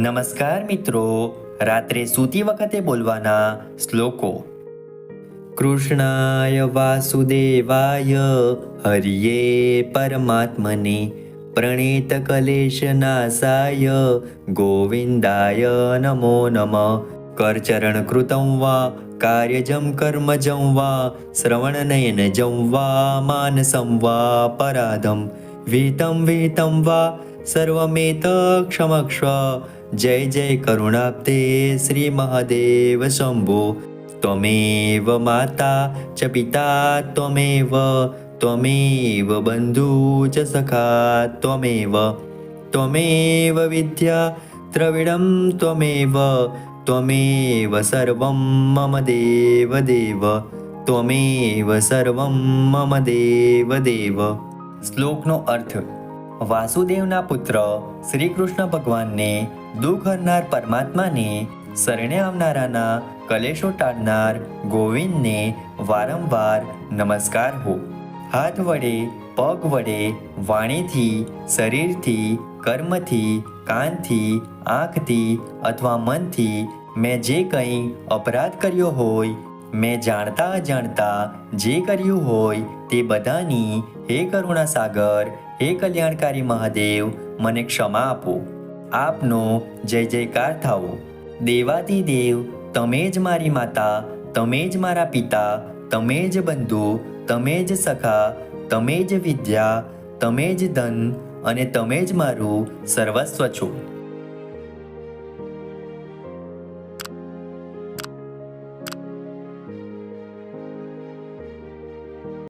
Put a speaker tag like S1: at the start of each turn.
S1: નમસ્કાર મિત્રો. રાત્રે સૂતી વખતે બોલવાના શ્લોકો. કૃષ્ણાય વાસુદેવાય, હરિયે પરમાત્મને. પ્રણીત કલેશનાશાય ગોવિંદાય નમો નમ. કરચરણ કૃતં વા, કાર્યજમ કર્મજમ વા શ્રવણનયનજં વા, માનસમ વા, પરાધમ. વીતમ વીતમ વા, સર્વમેત ક્ષમક્ષ. જય જય કરુણાબ્દે શ્રી મહાદેવ શંભો. ત્વમેવ માતા ચ પિતા ત્વમેવ ત્વમેવ બંધુ ચ સખા ત્વમેવ. ત્વમેવ વિદ્યા દ્રવિડમ ત્વમેવ ત્વમેવ સર્વમ મમ દેવ દેવ. ત્વમેવ સર્વમ મમ દેવ દેવ. શ્લોકનો અર્થ વાસુદેવના પુત્ર શ્રી કૃષ્ણ ભગવાનને દુઃખ હરનાર પરમાત્માને શરણે આવનારાના કલેશો ટાળનાર ગોવિંદને વારંવાર નમસ્કાર હો. હાથ વડે, પગ વડે, વાણીથી, શરીરથી, કર્મથી, કાનથી, આંખથી અથવા મનથી મેં જે કંઈ અપરાધ કર્યો હોય મેં જાણતા અજાણતા જે કર્યું હોય તે બધાની હે કરુણા સાગર હે કલ્યાણકારી મહાદેવ, મને ક્ષમા આપો. આપનો જય જયકાર થાઓ દેવાતી દેવ, તમે જ મારી માતા, તમે જ મારા પિતા, તમે જ બંધુ, તમે જ સખા, તમે જ વિદ્યા, તમે જ ધન અને તમે જ મારું સર્વસ્વ છો.